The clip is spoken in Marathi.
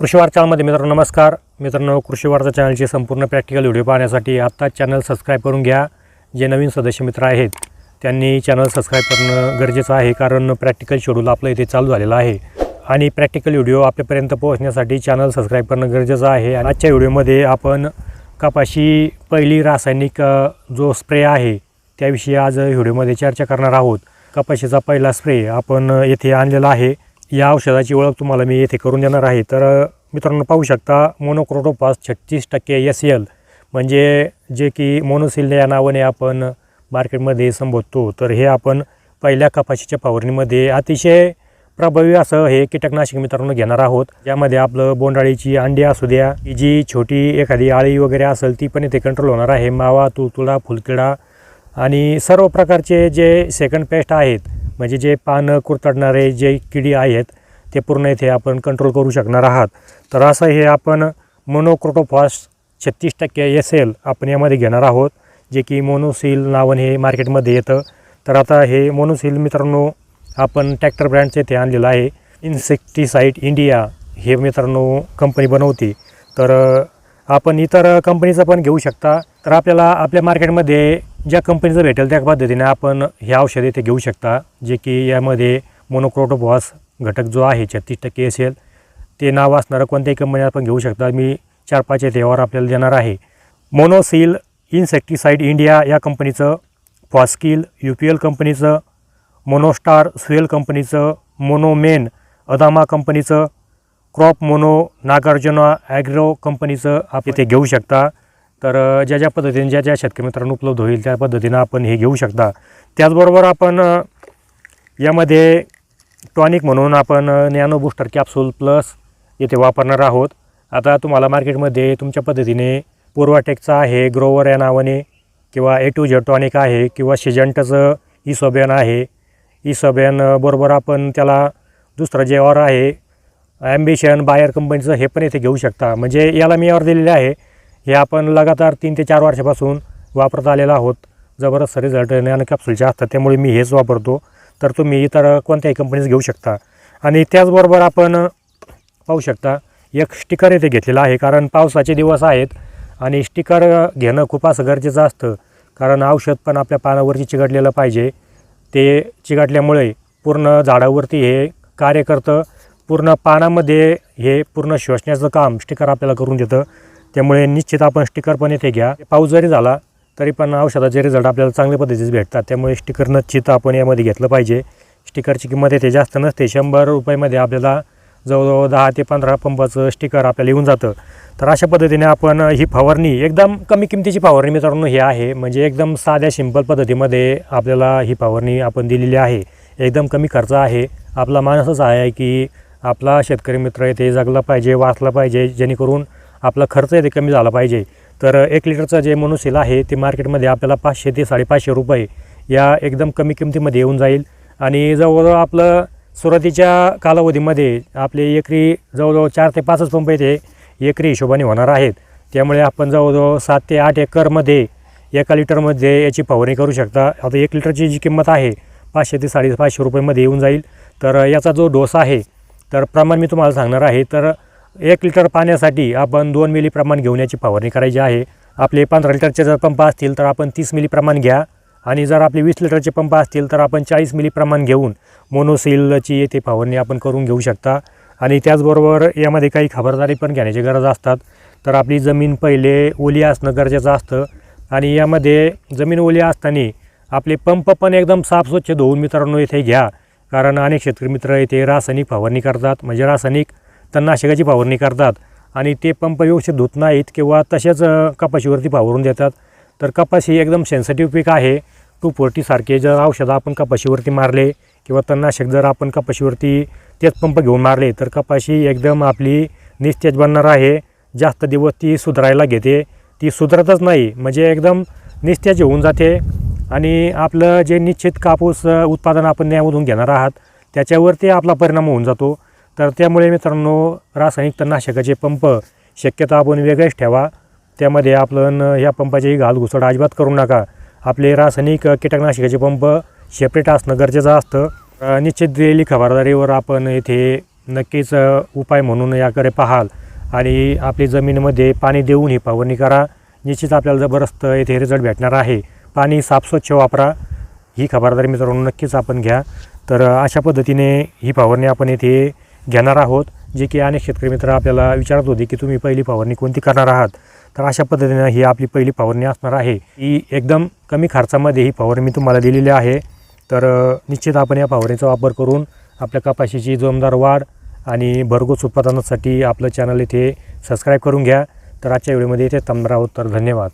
कृषी वार्तामध्ये मित्रांनो नमस्कार. मित्रांनो कृषी वार्ता चॅनलचे संपूर्ण प्रॅक्टिकल व्हिडिओ पाहण्यासाठी आत्ताच चॅनल सबस्क्राईब करून घ्या. जे नवीन सदस्य मित्र आहेत त्यांनी चॅनल सबस्क्राईब करणं गरजेचं आहे कारण प्रॅक्टिकल शेड्यूल आपलं इथे चालू झालेलं आहे. आणि प्रॅक्टिकल व्हिडिओ आपल्यापर्यंत पोहोचण्यासाठी चॅनल सबस्क्राईब करणं गरजेचं आहे. आणि आजच्या व्हिडिओमध्ये आपण कपाशी पहिली रासायनिक जो स्प्रे आहे त्याविषयी आज व्हिडिओमध्ये चर्चा करणार आहोत. कपाशीचा पहिला स्प्रे आपण येथे आणलेला आहे. या औषधाची ओळख तुम्हाला मी येथे करून देणार आहे. तर मित्रांनो पाहू शकता मोनोक्रोटोपास छत्तीस टक्के एस एल म्हणजे जे की मोनोसिल या नावाने आपण मार्केटमध्ये संबोधतो. तर हे आपण पहिल्या कपाशीच्या फवारणीमध्ये अतिशय प्रभावी असं हे कीटकनाशक मित्रांनो घेणार आहोत. ज्यामध्ये आपलं बोंडाळीची अंडी असू द्या जी छोटी एखादी आळी वगैरे असेल ती पण इथे कंट्रोल होणार आहे. मावा तुळतुडा फुलकिडा आणि सर्व प्रकारचे जे सेकंड पेस्ट आहेत म्हणजे जे पानं कुरतडणारे जे किडी आहेत ते पूर्ण इथे आपण कंट्रोल करू शकणार आहात. तर असं हे आपण मोनोक्रोटोफॉस छत्तीस टक्के एस एल आपण यामध्ये घेणार आहोत जे की मोनोसील नावन हे मार्केटमध्ये येतं. तर आता हे मोनोसील मित्रांनो आपण ट्रॅक्टर ब्रँडचे ते आणलेलं आहे. इन्सेक्टिसाईड इंडिया हे मित्रांनो कंपनी बनवते. तर आपण इतर कंपनीचं पण घेऊ शकता. तर आपल्याला आपल्या मार्केटमध्ये ज्या कंपनीचं भेटेल त्या पद्धतीने आपण हे औषध इथे घेऊ शकता जे की यामध्ये मोनोक्रोटोबॉस घटक जो आहे छत्तीस टक्के असेल ते नाव असणारं कोणत्याही कंपनी आपण घेऊ शकता. मी चार पाच येथे आपल्याला देणार आहे. मोनोसील इन्सेक्टिसाईड इंडिया या कंपनीचं फॉस्किल यू पी एल कंपनीचं मोनोस्टार सुएल कंपनीचं मोनोमेन अदामा कंपनीचं क्रॉप मोनो नागार्जुना ॲग्रो कंपनीचं आप इथे घेऊ शकता. तर ज्या ज्या पद्धतीने ज्या ज्या शेतकरी मित्रांनो उपलब्ध होईल त्या पद्धतीनं आपण हे घेऊ शकता. त्याचबरोबर आपण यामध्ये टॉनिक म्हणून आपण नॅनो बूस्टर कॅप्सूल प्लस येथे वापरणार आहोत. आता तुम्हाला मार्केटमध्ये तुमच्या पद्धतीने पूर्वाटेकचा आहे ग्रोवर या नावाने किंवा ए टू झेड टॉनिक आहे किंवा शिजंटचं इसोबॅन आहे. इसोबॅन बरोबर आपण त्याला दुसरं जे ऑर आहे ॲम्बिशन बायर कंपनीचं हे पण इथे घेऊ शकता. म्हणजे याला मी ऑर दिलेले आहे. हे आपण लगातार तीन ते चार वर्षापासून वापरत आलेलो आहोत. जबरदस्त रिझल्ट आणि कॅप्सूलचे असतात त्यामुळे मी हेच वापरतो. तर तुम्ही इतर कोणत्याही कंपनीज घेऊ शकता. आणि त्याचबरोबर आपण पाहू शकता एक स्टिकर येथे घेतलेला आहे. कारण पावसाचे दिवस आहेत आणि स्टिकर घेणं खूप असं गरजेचं असतं. कारण औषध पण आपल्या पानावरती चिकटलेलं पाहिजे. ते चिकटल्यामुळे पूर्ण झाडावरती हे कार्य करतं. पूर्ण पानामध्ये हे पूर्ण शोषण्याचं काम स्टिकर आपल्याला करून देतं. त्यामुळे निश्चित आपण स्टिकर पण येथे घ्या. पाऊस जरी झाला तरी पण औषधाचे रिझल्ट आपल्याला चांगल्या पद्धतीचे भेटतात. त्यामुळे स्टिकर निश्चित आपण यामध्ये घेतलं पाहिजे. स्टिकरची किंमत येते जास्त नसते. शंभर रुपयामध्ये आपल्याला जवळजवळ दहा ते पंधरा पंपाचं स्टिकर आपल्याला येऊन जातं. तर अशा पद्धतीने आपण ही फवारणी एकदम कमी किमतीची फवारणी मित्रांनो ही आहे. म्हणजे एकदम साध्या सिंपल पद्धतीमध्ये आपल्याला ही फवारणी आपण दिलेली आहे. एकदम कमी खर्च आहे. आपला मानसच आहे की आपला शेतकरी मित्र येथे जगला पाहिजे वाचला पाहिजे जेणेकरून आपला खर्च कमी झाला पाहिजे. तर एक लिटरचं जे मनुसील आहे ते मार्केटमध्ये आपल्याला पाचशे ते साडेपाचशे रुपये या एकदम कमी किमतीमध्ये येऊन जाईल. आणि जवळजवळ आपलं सुरुवातीच्या कालावधीमध्ये आपले एकरी जवळजवळ चार ते पाचच पंप येते एकरी हिशोबाने होणार आहेत. त्यामुळे आपण जवळजवळ सात ते आठ एकरमध्ये एका लिटरमध्ये याची फवारणी करू शकता. आता एक लिटरची जी किंमत आहे पाचशे ते साडेपाचशे रुपयेमध्ये येऊन जाईल. तर याचा जो डोस आहे तर प्रमाण मी तुम्हाला सांगणार आहे. तर एक लिटर पाण्यासाठी आपण दोन मिली प्रमाण घेऊन याची फवारणी करायची आहे. आपले पंधरा लिटरचे जर पंप असतील तर आपण तीस मिली प्रमाण घ्या. आणि जर आपले वीस लिटरचे पंप असतील तर आपण चाळीस मिली प्रमाण घेऊन मोनोसिलची येथे फवारणी आपण करून घेऊ शकता. आणि त्याचबरोबर यामध्ये काही खबरदारी पण घेण्याची गरज असतात. तर आपली जमीन पहिले ओली असणं गरजेचं असतं. आणि यामध्ये जमीन ओली असताना आपले पंप पण एकदम साफ स्वच्छ धुवून मित्रांनो इथे घ्या. कारण अनेक शेतकरी मित्र येथे रासायनिक फवारणी करतात. म्हणजे रासायनिक तणनाशकाची फवारणी करतात. आणि ते पंप व्यवस्थित धुत नाहीत किंवा तसेच कपाशीवरती फवारून देतात. तर कपास ही एकदम सेन्सिटिव्ह पीक आहे. टू फोर्टीसारखे जर औषधं आपण कपाशीवरती मारले किंवा तणनाशक जर आपण कपाशीवरती तेच पंप घेऊन मारले तर कपाशी एकदम आपली निस्तेज बनणार आहे. जास्त दिवस ती सुधारायला घेते. ती सुधारतच नाही. म्हणजे एकदम निस्तेज होऊन जाते. आणि आपलं जे निश्चित कापूस उत्पादन आपण यामधून घेणार आहात त्याच्यावरती आपला परिणाम होऊन जातो. तर त्यामुळे मित्रांनो रासायनिक तणनाशकाचे पंप शक्यता आपण वेगळेच ठेवा. त्यामध्ये आपण ह्या पंपाची घालघुसड अजिबात करू नका. आपले रासायनिक कीटकनाशकाचे पंप सेपरेट असणं गरजेचं असतं. निश्चित दिलेली खबरदारीवर आपण इथे नक्कीच उपाय म्हणून याकडे पाहाल. आणि आपली जमिनीमध्ये पाणी देऊन ही फवारणी करा. निश्चित आपल्याला जबरदस्त येथे रिझल्ट भेटणार आहे. पाणी साफ स्वच्छ वापरा. ही खबरदारी मित्रांनो नक्कीच आपण घ्या. तर अशा पद्धतीने ही फवारणी आपण येथे घेणार आहोत जे की अनेक शेतकरी मित्र आपल्याला विचारत होते की तुम्ही पहिली फवारणी कोणती करणार आहात? तर अशा पद्धतीनं ही आपली पहिली फवारणी असणार आहे. ही एकदम कमी खर्चामध्ये ही फवारणी मी तुम्हाला दिलेली आहे. तर निश्चित आपण या फवारणीचा वापर करून आपल्या कपाशीची जोमदार वाढ आणि भरघोस उत्पादनासाठी आपलं चॅनल इथे सबस्क्राईब करून घ्या. तर आजच्या व्हिडिओमध्ये इथे थांबणार आहोत. तर धन्यवाद.